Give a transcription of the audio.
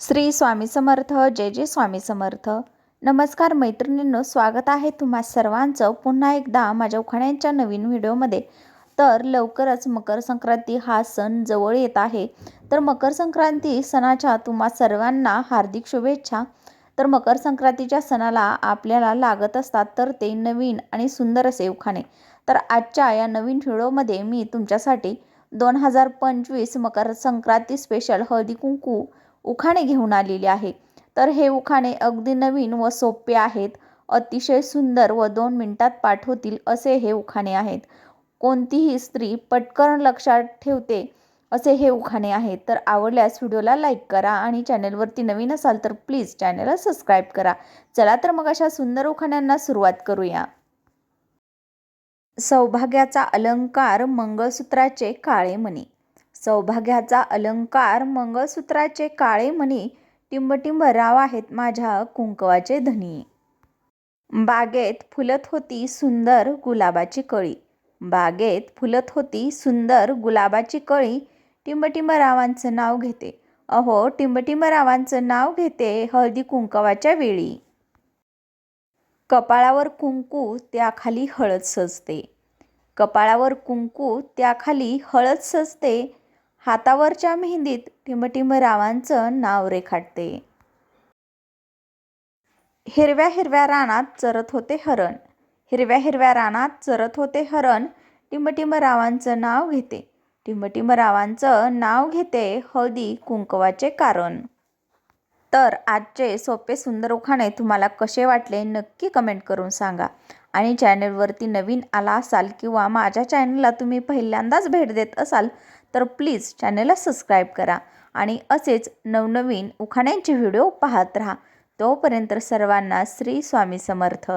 श्री स्वामी समर्थ जय जय स्वामी समर्थ. नमस्कार मैत्रिणींनो स्वागत आहे तुम्हा सर्वांचं पुन्हा एकदा माझ्या उखाण्यांच्या नवीन व्हिडिओमध्ये. तर लवकरच मकर संक्रांती हा सण जवळ येत आहे. तर मकर संक्रांती सणाच्या तुम्हा सर्वांना हार्दिक शुभेच्छा. तर मकर संक्रांतीच्या सणाला आपल्याला लागत असतात तर ते नवीन आणि सुंदर असे उखाणे. तर आजच्या या नवीन व्हिडिओमध्ये मी तुमच्यासाठी दोन हजार पंचवीस मकर संक्रांती स्पेशल हळदी कुंकू उखाणे घेऊन आलेले आहे. तर हे उखाणे अगदी नवीन व सोपे आहेत. अतिशय सुंदर व दोन मिनिटात पाठ होतील असे हे उखाणे आहेत. कोणतीही स्त्री पटकन लक्षात ठेवते असे हे उखाणे आहेत. तर आवडल्यास व्हिडिओला लाईक करा आणि चॅनलवरती नवीन असाल तर प्लीज चॅनलला सबस्क्राईब करा. चला तर मग अशा सुंदर उखाण्यांना सुरुवात करूया. सौभाग्याचा अलंकार मंगळसूत्राचे काळे मणी. सौभाग्याचा अलंकार मंगळसूत्राचे काळे मणी टिंबटिंब राव आहेत माझ्या कुंकवाचे धनी. बागेत फुलत होती सुंदर गुलाबाची कळी. बागेत फुलत होती सुंदर गुलाबाची कळी. टिंबटिंब रावांचं नाव घेते. अहो टिंबटिंब रावांचं नाव घेते हळदी कुंकवाच्या वेळी. कपाळावर कुंकू त्याखाली हळद सजते. कपाळावर कुंकू त्याखाली हळद सजते. हातावरच्या मेहंदीत टिमटिम रावांचं नाव रेखाटते. हिरव्या हिरव्या रानात चरत होते हरण. हिरव्या हिरव्या रानात चरत होते हरण टिमटिम रावांचं नाव घेते. टिमटिम रावांचं नाव घेते हळदी कुंकवाचे कारण. तर आजचे सोपे सुंदर उखाणे तुम्हाला कसे वाटले नक्की कमेंट करून सांगा. आणि चॅनलवरती नवीन आला असाल किंवा माझ्या चॅनलला तुम्ही पहिल्यांदाच भेट देत असाल तर प्लीज चॅनलला सबस्क्राईब करा आणि असेच नवनवीन उखाण्यांचे व्हिडिओ पाहत राहा. तोपर्यंत सर्वांना श्री स्वामी समर्थ.